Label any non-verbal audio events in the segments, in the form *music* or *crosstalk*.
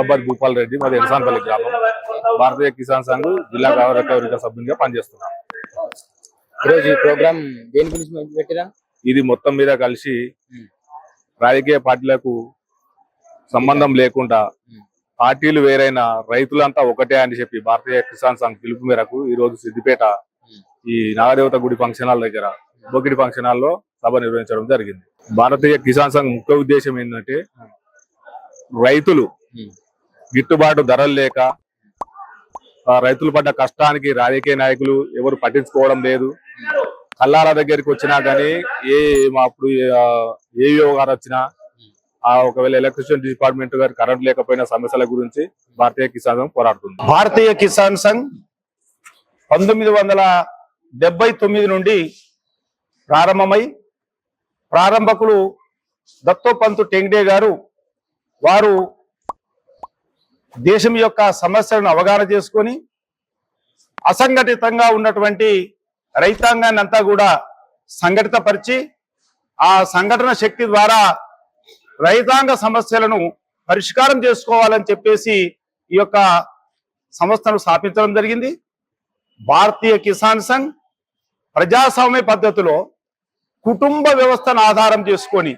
మొహబ్బద్ భూపాల్ రెడ్డి మాది ఎన్సాన్పల్లి గ్రామం. భారతీయ కిసాన్ సంఘ్ జిల్లా గౌరవ సభ్యునిగా పనిచేస్తున్నాం. ఈరోజు ఈ ప్రోగ్రామ్ దేని గురించి పెట్టిరా? ఇది మొత్తం మీద కలిసి రాజకీయ పార్టీలకు సంబంధం లేకుండా పార్టీలు వేరైన రైతులంతా ఒకటే అని చెప్పి భారతీయ కిసాన్ సంఘ్ పిలుపు మేరకు ఈ రోజు సిద్దిపేట ఈ నాగదేవత గుడి ఫంక్షన్ హాల్ దగ్గర బొగిడి ఫంక్షన్ హాల్లో సభ నిర్వహించడం జరిగింది. భారతీయ కిసాన్ సంఘ్ ముఖ్య ఉద్దేశం ఏంటంటే రైతులు గిట్టుబాటు ధరలు లేక రైతులు పడ్డ కష్టానికి రాజకీయ నాయకులు ఎవరు పట్టించుకోవడం లేదు. కల్లాల దగ్గరికి వచ్చినా కానీ ఏ మా అప్పుడు ఏఈఓ గారు వచ్చినా ఆ ఒకవేళ ఎలక్ట్రిషన్ డిపార్ట్మెంట్ గారు కరెంట్ లేకపోయిన సమస్యల గురించి భారతీయ కిసాన్ సంఘ్ పోరాడుతుంది. భారతీయ కిసాన్ సంఘ్ పంతొమ్మిది వందల డెబ్బై తొమ్మిది నుండి ప్రారంభమై ప్రారంభకులు దత్తోపంతు టెంగ్డే గారు వారు దేశం యొక్క సమస్యలను అవగాహన చేసుకొని అసంఘటితంగా ఉన్నటువంటి రైతాంగాన్ని అంతా కూడా సంఘటితపరిచి ఆ సంఘటన శక్తి ద్వారా రైతాంగ సమస్యలను పరిష్కారం చేసుకోవాలని చెప్పేసి ఈ యొక్క సంస్థను స్థాపించడం జరిగింది. భారతీయ కిసాన్ సంఘ్ ప్రజాస్వామ్య పద్ధతిలో కుటుంబ వ్యవస్థను ఆధారం చేసుకొని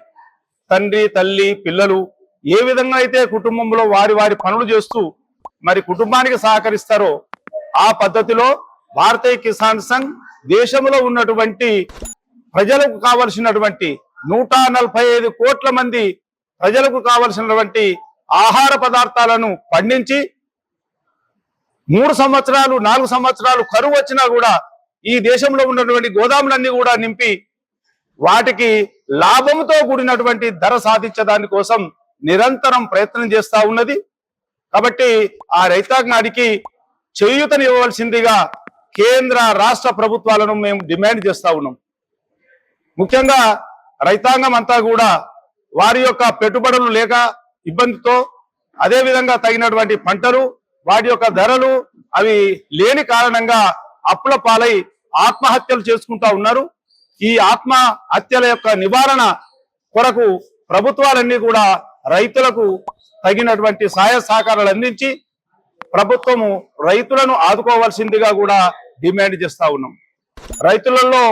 తండ్రి తల్లి పిల్లలు ఏ విధంగా అయితే కుటుంబంలో వారి వారి పనులు చేస్తూ మరి కుటుంబానికి సహకరిస్తారో ఆ పద్ధతిలో భారతీయ కిసాన్ సంఘ్ దేశంలో ఉన్నటువంటి ప్రజలకు కావలసినటువంటి నూట నలభై ఐదు కోట్ల మంది ప్రజలకు కావలసినటువంటి ఆహార పదార్థాలను పండించి మూడు సంవత్సరాలు నాలుగు సంవత్సరాలు కరువు వచ్చినా కూడా ఈ దేశంలో ఉన్నటువంటి గోదాములన్నీ కూడా నింపి వాటికి లాభంతో కూడినటువంటి ధర సాధించడాని కోసం నిరంతరం ప్రయత్నం చేస్తా ఉన్నది. కాబట్టి ఆ రైతాంగానికి చేయూతని ఇవ్వవలసిందిగా కేంద్ర రాష్ట్ర ప్రభుత్వాలను మేము డిమాండ్ చేస్తా ఉన్నాం. ముఖ్యంగా రైతాంగం అంతా కూడా వారి యొక్క పెట్టుబడులు లేక ఇబ్బందితో అదే విధంగా తగినటువంటి పంటలు వాటి యొక్క ధరలు అవి లేని కారణంగా అప్పుల పాలై ఆత్మహత్యలు చేసుకుంటా ఉన్నారు. ఈ ఆత్మహత్యల యొక్క నివారణ కొరకు ప్రభుత్వాలన్నీ కూడా రైతులకు తగినటువంటి సహాయ సహకారాలు అందించి ప్రభుత్వము రైతులను ఆదుకోవాల్సిందిగా కూడా డిమాండ్ చేస్తా ఉన్నాం. రైతులలో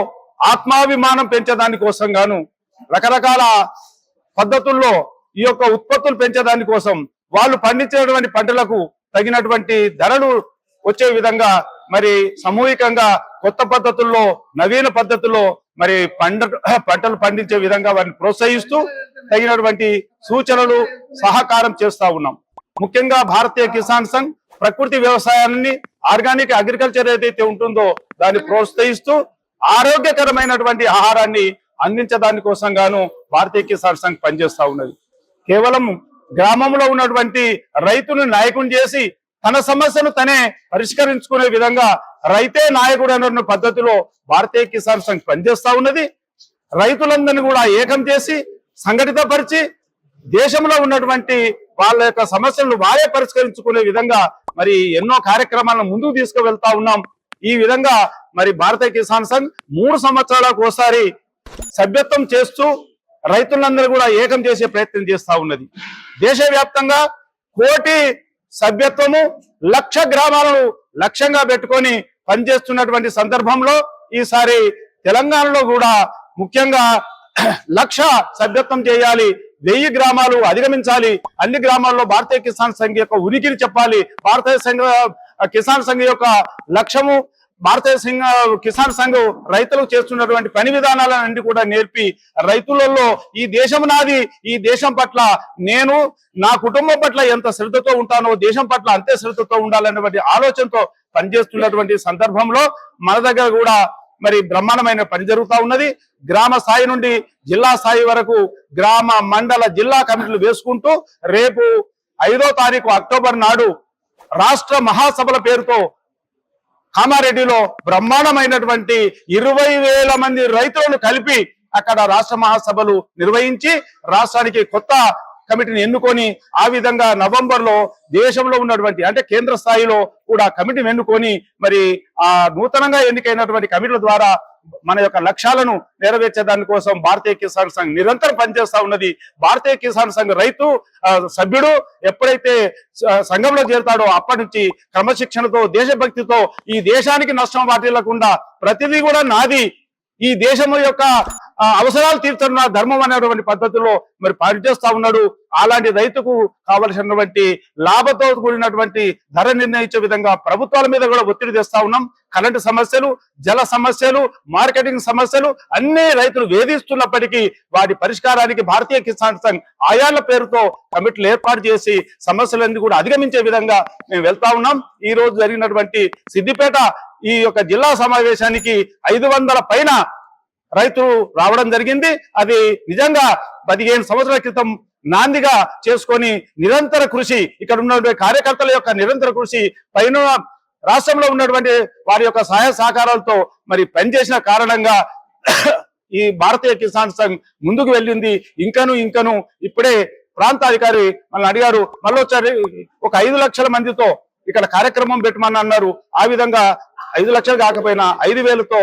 ఆత్మాభిమానం పెంచేదానికోసం గాను రకరకాల పద్ధతుల్లో ఈ యొక్క ఉత్పత్తులు పెంచేదాని కోసం వాళ్ళు పండించేటువంటి పంటలకు తగినటువంటి ధరలు వచ్చే విధంగా మరి సామూహికంగా కొత్త పద్ధతుల్లో నవీన పద్ధతుల్లో మరి పంట *coughs* పంటలు పండించే విధంగా వారిని ప్రోత్సహిస్తూ తగినటువంటి సూచనలు సహకారం చేస్తా ఉన్నాం. ముఖ్యంగా భారతీయ కిసాన్ సంఘ్ ప్రకృతి వ్యవసాయాన్ని ఆర్గానిక్ అగ్రికల్చర్ ఏదైతే ఉంటుందో దాన్ని ప్రోత్సహిస్తూ ఆరోగ్యకరమైనటువంటి ఆహారాన్ని అందించడాని కోసం గాను భారతీయ కిసాన్ సంఘ్ పనిచేస్తా ఉన్నది. కేవలం గ్రామంలో ఉన్నటువంటి రైతును నాయకుని చేసి తన సమస్యను తనే పరిష్కరించుకునే విధంగా రైతే నాయకుడు అన్న పద్ధతిలో భారతీయ కిసాన్ సంఘ్ పనిచేస్తా ఉన్నది. రైతులందరినీ కూడా ఏకం చేసి సంఘటితపరిచి దేశంలో ఉన్నటువంటి వాళ్ళ యొక్క సమస్యలను వారే పరిష్కరించుకునే విధంగా మరి ఎన్నో కార్యక్రమాలను ముందుకు తీసుకువెళ్తా ఉన్నాం. ఈ విధంగా మరి భారతీయ కిసాన్ సంఘ్ మూడు సంవత్సరాలకు ఒకసారి సభ్యత్వం చేస్తూ రైతులందరూ కూడా ఏకం చేసే ప్రయత్నం చేస్తా ఉన్నది. దేశవ్యాప్తంగా కోటి సభ్యత్వము లక్ష గ్రామాలను లక్ష్యంగా పెట్టుకొని పనిచేస్తున్నటువంటి సందర్భంలో ఈసారి తెలంగాణలో కూడా ముఖ్యంగా లక్ష సభ్యత్వం చేయాలి వెయ్యి గ్రామాలు అధిగమించాలి అన్ని గ్రామాల్లో భారతీయ కిసాన్ సంఘ్ యొక్క ఉనికిని చెప్పాలి. భారతీయ సంఘ కిసాన్ సంఘ్ యొక్క లక్ష్యము భారతీయ సంఘ కిసాన్ సంఘ్ రైతులకు చేస్తున్నటువంటి పని విధానాలన్నీ కూడా నేర్పి రైతులలో ఈ దేశం నాది ఈ దేశం పట్ల నేను నా కుటుంబం పట్ల ఎంత శ్రద్ధతో ఉంటానో దేశం పట్ల అంతే శ్రద్ధతో ఉండాలనేటువంటి ఆలోచనతో పనిచేస్తున్నటువంటి సందర్భంలో మన దగ్గర కూడా మరి బ్రహ్మాండమైన పని జరుగుతూ ఉన్నది. గ్రామ స్థాయి నుండి జిల్లా స్థాయి వరకు గ్రామ మండల జిల్లా కమిటీలు వేసుకుంటూ రేపు ఐదో తారీఖు అక్టోబర్ నాడు రాష్ట్ర మహాసభల పేరుతో కామారెడ్డిలో బ్రహ్మాండమైనటువంటి ఇరవై వేల మంది రైతులను కలిపి అక్కడ రాష్ట్ర మహాసభలు నిర్వహించి రాష్ట్రానికి కొత్త కమిటీని ఎన్నుకొని ఆ విధంగా నవంబర్లో దేశంలో ఉన్నటువంటి అంటే కేంద్ర స్థాయిలో కూడా కమిటీని ఎన్నుకొని మరి ఆ నూతనంగా ఎన్నికైనటువంటి కమిటీల ద్వారా మన యొక్క లక్ష్యాలను నెరవేర్చే దానికోసం భారతీయ కిసాన్ సంఘ్ నిరంతరం పనిచేస్తా ఉన్నది. భారతీయ కిసాన్ సంఘ్ రైతు సభ్యుడు ఎప్పుడైతే సంఘంలో చేరుతాడో అప్పటి నుంచి క్రమశిక్షణతో దేశభక్తితో ఈ దేశానికి నష్టం వాటిల్లకుండా ప్రతిదీ కూడా నాది. ఈ దేశం యొక్క అవసరాలు తీర్చడం ధర్మం అనేటువంటి పద్ధతిలో మరి పనిచేస్తా ఉన్నాడు. అలాంటి రైతుకు కావలసినటువంటి లాభతో కూడినటువంటి ధర నిర్ణయించే విధంగా ప్రభుత్వాల మీద కూడా ఒత్తిడి తెస్తా ఉన్నాం. కరెంటు సమస్యలు జల సమస్యలు మార్కెటింగ్ సమస్యలు అన్ని రైతులు వేధిస్తున్నప్పటికీ వాటి పరిష్కారానికి భారతీయ కిసాన్ సంఘ్ ఆయాల పేరుతో కమిటీలు ఏర్పాటు చేసి సమస్యలన్నీ కూడా అధిగమించే విధంగా మేము వెళ్తా ఉన్నాం. ఈ రోజు జరిగినటువంటి సిద్దిపేట ఈ యొక్క జిల్లా సమావేశానికి ఐదు వందల పైన రైతులు రావడం జరిగింది. అది నిజంగా పదిహేను సంవత్సరాల క్రితం నాందిగా చేసుకొని నిరంతర కృషి ఇక్కడ ఉన్నటువంటి కార్యకర్తల యొక్క నిరంతర కృషి పైన రాష్ట్రంలో ఉన్నటువంటి వారి యొక్క సహాయ సహకారాలతో మరి పనిచేసిన కారణంగా ఈ భారతీయ కిసాన్ సంఘ్ ముందుకు వెళ్ళింది. ఇంకను ఇంకను ఇప్పుడే ప్రాంతాధికారి మనల్ని అడిగారు మళ్ళీ వచ్చారు ఒక ఐదు లక్షల మందితో ఇక్కడ కార్యక్రమం పెట్టమని అన్నారు. ఆ విధంగా ఐదు లక్షలు కాకపోయినా ఐదు వేలతో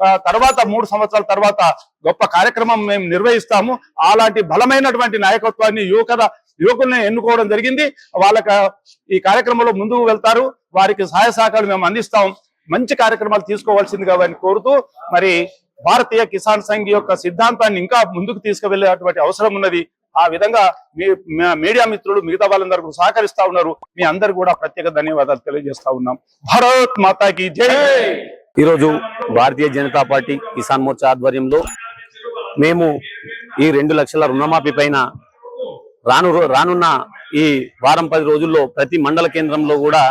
తర్వాత మూడు సంవత్సరాల తర్వాత గొప్ప కార్యక్రమం మేము నిర్వహిస్తాము. అలాంటి బలమైనటువంటి నాయకత్వాన్ని యువకర యువకుల్ని ఎన్నుకోవడం జరిగింది. వాళ్ళకి ఈ కార్యక్రమంలో ముందుకు వెళ్తారు. వారికి సహాయ సహకారాలు మేము అందిస్తాం. మంచి కార్యక్రమాలు తీసుకోవాల్సిందిగా వారిని కోరుతూ మరి భారతీయ కిసాన్ సంఘ్ యొక్క సిద్ధాంతాన్ని ఇంకా ముందుకు తీసుకువెళ్ళేటువంటి అవసరం ఉన్నది. ఆ విధంగా మీ మీడియా మిత్రులు మిగతా వాళ్ళందరూ సహకరిస్తా ఉన్నారు. మీ అందరు కూడా ప్రత్యేక ధన్యవాదాలు తెలియజేస్తా ఉన్నాం. భారత్ మాతాకి జై! ఈరోజు భారతీయ జనతా పార్టీ కిసాన్ మోర్చా ఆధ్వర్యంలో మేము ఈ రెండు లక్షల రుణమాఫీ పైన రాను రానున్న ఈ వారం పది రోజుల్లో ప్రతి మండల కేంద్రంలో కూడా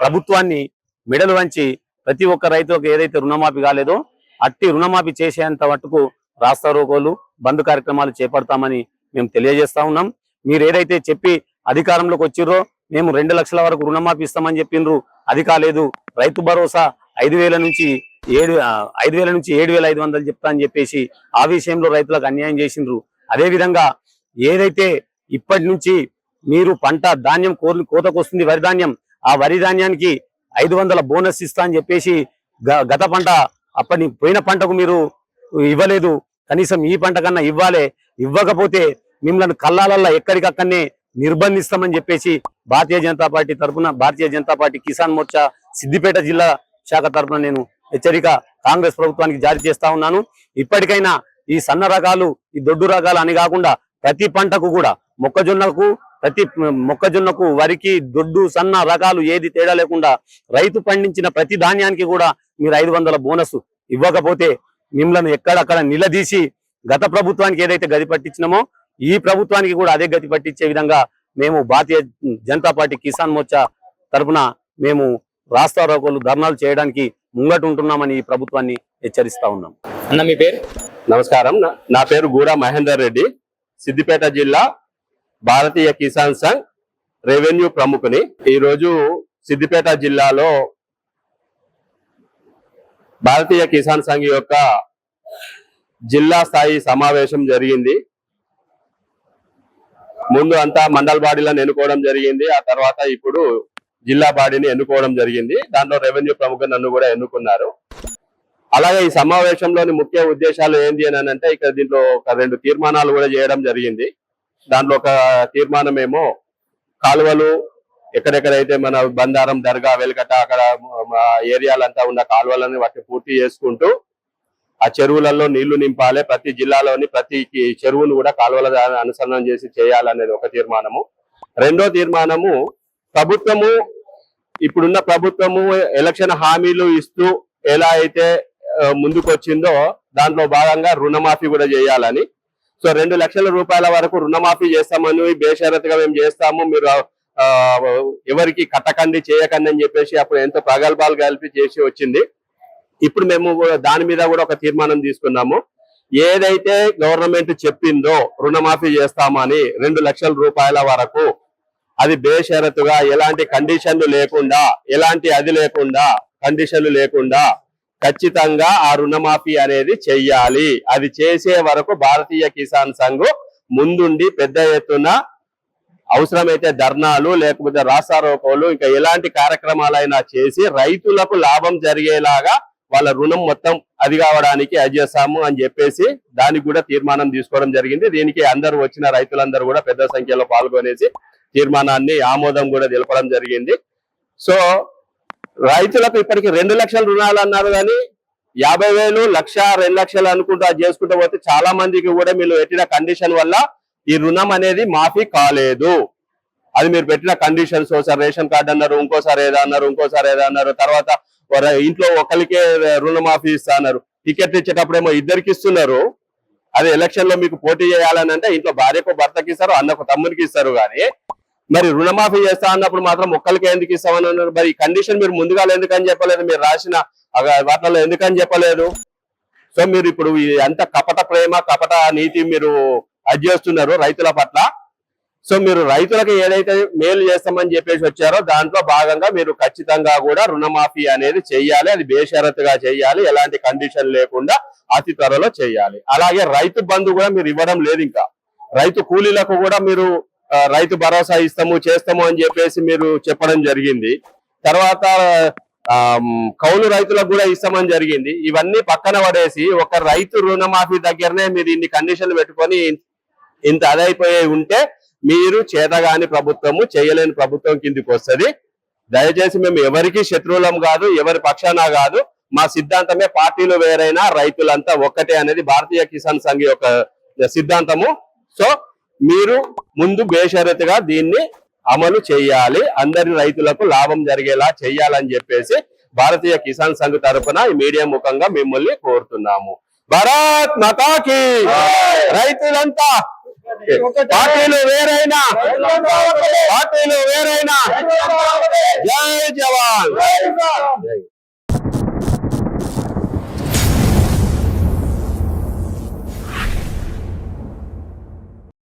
ప్రభుత్వాన్ని మెడలు వంచి ప్రతి ఒక్క రైతులకు ఏదైతే రుణమాఫీ కాలేదో అట్టి రుణమాఫీ చేసేంత మటుకు రాస్తా రోకోలు బంద్ కార్యక్రమాలు చేపడతామని మేము తెలియజేస్తా ఉన్నాం. మీరు ఏదైతే చెప్పి అధికారంలోకి వచ్చిర్రో మేము రెండు లక్షల వరకు రుణమాఫీ ఇస్తామని చెప్పిండ్రు అది కాలేదు. రైతు భరోసా ఐదు వేల నుంచి ఏడు ఐదు వేల నుంచి ఏడు వేల ఐదు వందలు చెప్తా అని చెప్పేసి ఆ విషయంలో రైతులకు అన్యాయం చేసిండ్రు. అదేవిధంగా ఏదైతే ఇప్పటి నుంచి మీరు పంట ధాన్యం కోరి కోతకొస్తుంది వరి ధాన్యం ఆ వరి ధాన్యానికి ఐదు వందల బోనస్ ఇస్తా అని చెప్పేసి గ- గత పంట అప్పటి పోయిన పంటకు మీరు ఇవ్వలేదు. కనీసం ఈ పంట కన్నా ఇవ్వాలి. ఇవ్వకపోతే మిమ్మల్ని కళ్ళాలల్లా ఎక్కడికక్కడనే నిర్బంధిస్తామని చెప్పేసి భారతీయ జనతా పార్టీ తరఫున భారతీయ జనతా పార్టీ కిసాన్ మోర్చా సిద్దిపేట జిల్లా శాఖ తరఫున నేను హెచ్చరిక కాంగ్రెస్ ప్రభుత్వానికి జారీ చేస్తా ఉన్నాను. ఇప్పటికైనా ఈ సన్న రకాలు ఈ దొడ్డు రకాలు అని కాకుండా ప్రతి పంటకు కూడా మొక్కజొన్నకు ప్రతి మొక్కజొన్నకు వరికి దొడ్డు సన్న రకాలు ఏది తేడా లేకుండా రైతు పండించిన ప్రతి ధాన్యానికి కూడా మీరు ఐదు వందల బోనస్ ఇవ్వకపోతే మిమ్మల్ని ఎక్కడక్కడ నిలదీసి గత ప్రభుత్వానికి ఏదైతే గది పట్టించినామో ఈ ప్రభుత్వానికి కూడా అదే గతి పట్టించే విధంగా మేము భారతీయ జనతా పార్టీ కిసాన్ మోర్చా తరఫున మేము రాస్తా రోకోలు ధర్నాలు చేయడానికి ముంగట ఉంటున్నామని ఈ ప్రభుత్వాన్ని హెచ్చరిస్తా ఉన్నాం. అన్న మీ పేరు? నమస్కారం. నా- పేరు గూడ మహేందర్ రెడ్డి. సిద్దిపేట జిల్లా భారతీయ కిసాన్ సంఘ్ రెవెన్యూ ప్రముఖుని. ఈ రోజు సిద్దిపేట జిల్లాలో భారతీయ కిసాన్ సంఘ్ యొక్క జిల్లా స్థాయి సమావేశం జరిగింది. ముందు అంతా మండల్ బాడీలను ఎన్నుకోవడం జరిగింది. ఆ తర్వాత ఇప్పుడు జిల్లా బాడీని ఎన్నుకోవడం జరిగింది. దాంట్లో రెవెన్యూ ప్రముఖ నన్ను కూడా ఎన్నుకున్నారు. అలాగే ఈ సమావేశంలోని ముఖ్య ఉద్దేశాలు ఏంటి అని అంటే ఇక్కడ దీంట్లో ఒక రెండు తీర్మానాలు కూడా చేయడం జరిగింది. దాంట్లో ఒక తీర్మానం ఏమో కాలువలు ఎక్కడెక్కడైతే మన బందారం దర్గా వెలకట అక్కడ ఏరియాలంతా ఉన్న కాలువలని వాటిని పూర్తి చేసుకుంటూ ఆ చెరువులలో నీళ్ళు నింపాలి. ప్రతి జిల్లాలోని ప్రతి చెరువును కూడా కాలువల అనుసంధానం చేసి చేయాలనేది ఒక తీర్మానము. రెండో తీర్మానము ప్రభుత్వము ఇప్పుడున్న ప్రభుత్వము ఎలక్షన్ హామీలు ఇస్తూ ఎలా అయితే ముందుకొచ్చిందో ముందుకు వచ్చిందో దాంట్లో భాగంగా రుణమాఫీ కూడా చేయాలని. సో రెండు లక్షల రూపాయల వరకు రుణమాఫీ చేస్తామని బేషరతుగా మేము చేస్తాము మీరు ఎవరికి కట్టకండి చేయకండి అని చెప్పేసి అప్పుడు ఎంతో ప్రగల్భాలు కలిపి చేసి వచ్చింది. ఇప్పుడు మేము కూడా దాని మీద కూడా ఒక తీర్మానం తీసుకున్నాము. ఏదైతే గవర్నమెంట్ చెప్పిందో రుణమాఫీ చేస్తామని రెండు లక్షల రూపాయల వరకు అది బేషరతుగా ఎలాంటి కండిషన్లు లేకుండా ఎలాంటి అది లేకుండా కండిషన్లు లేకుండా ఖచ్చితంగా ఆ రుణమాఫీ అనేది చెయ్యాలి. అది చేసే వరకు భారతీయ కిసాన్ సంఘ్ ముందుండి పెద్ద ఎత్తున అవసరమైతే ధర్నాలు లేకపోతే రాస్తారోకోలు ఇంకా ఎలాంటి కార్యక్రమాలైనా చేసి రైతులకు లాభం జరిగేలాగా వాళ్ళ రుణం మొత్తం అది కావడానికి అది చేస్తాము అని చెప్పేసి దానికి కూడా తీర్మానం తీసుకోవడం జరిగింది. దీనికి అందరూ వచ్చిన రైతులందరూ కూడా పెద్ద సంఖ్యలో పాల్గొనేసి తీర్మానాన్ని ఆమోదం కూడా తెలపడం జరిగింది. సో రైతులకు ఇప్పటికి రెండు లక్షల రుణాలు అన్నారు కానీ యాభై వేలు లక్ష రెండు లక్షలు అనుకుంటూ అది చేసుకుంటూ పోతే చాలా మందికి కూడా మీరు పెట్టిన కండిషన్ వల్ల ఈ రుణం అనేది మాఫీ కాలేదు. అది మీరు పెట్టిన కండిషన్స్ ఒకసారి రేషన్ కార్డు అన్నారు ఇంకోసారి ఏదో అన్నారు ఇంకోసారి ఏదో అన్నారు తర్వాత ఇంట్లో ఒకరికే రుణమాఫీ ఇస్తా అన్నారు. టికెట్ ఇచ్చేటప్పుడేమో ఇద్దరికి ఇస్తున్నారు. అది ఎలక్షన్లో మీకు పోటీ చేయాలని అంటే ఇంట్లో భార్యకు భర్తకి ఇస్తారు అన్నకు తమ్మునికి ఇస్తారు కానీ మరి రుణమాఫీ చేస్తా అన్నప్పుడు మాత్రం మొక్కలకి ఎందుకు ఇస్తామని అన్నారు. మరి ఈ కండిషన్ మీరు ముందుగా ఎందుకని చెప్పలేదు? మీరు రాసిన వాటిలో ఎందుకని చెప్పలేదు? సో మీరు ఇప్పుడు ఈ అంత కపట ప్రేమ కపట నీతి మీరు అది చేస్తున్నారు రైతుల పట్ల. సో మీరు రైతులకు ఏదైతే మేలు చేస్తామని చెప్పేసి వచ్చారో దాంట్లో భాగంగా మీరు ఖచ్చితంగా కూడా రుణమాఫీ అనేది చెయ్యాలి అది బేషరతుగా చేయాలి. ఎలాంటి కండిషన్ లేకుండా అతి త్వరలో చేయాలి. అలాగే రైతు బంధు కూడా మీరు ఇవ్వడం లేదు ఇంకా. రైతు కూలీలకు కూడా మీరు రైతు భరోసా ఇస్తాము చేస్తాము అని చెప్పేసి మీరు చెప్పడం జరిగింది. తర్వాత కౌలు రైతులకు కూడా ఇస్తామని జరిగింది. ఇవన్నీ పక్కన పడేసి ఒక రైతు రుణమాఫీ దగ్గరనే మీరు ఇన్ని కండిషన్లు పెట్టుకొని ఇంత అదైపోయి ఉంటే మీరు చేతగాని ప్రభుత్వము చేయలేని ప్రభుత్వం కిందికి వస్తుంది. దయచేసి మేము ఎవరికి శత్రువులం కాదు ఎవరి పక్షాన కాదు. మా సిద్ధాంతమే పార్టీలు వేరైనా రైతులంతా ఒక్కటే అనేది భారతీయ కిసాన్ సంఘ్ యొక్క సిద్ధాంతము. సో మీరు ముందు బేషరతుగా దీన్ని అమలు చేయాలి. అందరి రైతులకు లాభం జరిగేలా చేయాలని చెప్పేసి భారతీయ కిసాన్ సంఘ్ తరఫున ఈ మీడియా ముఖంగా మిమ్మల్ని కోరుతున్నాము. భారత్ మతాకి రైతులంతా పార్టీలు వేరైనా పార్టీలు వేరైనా జై జవాన్!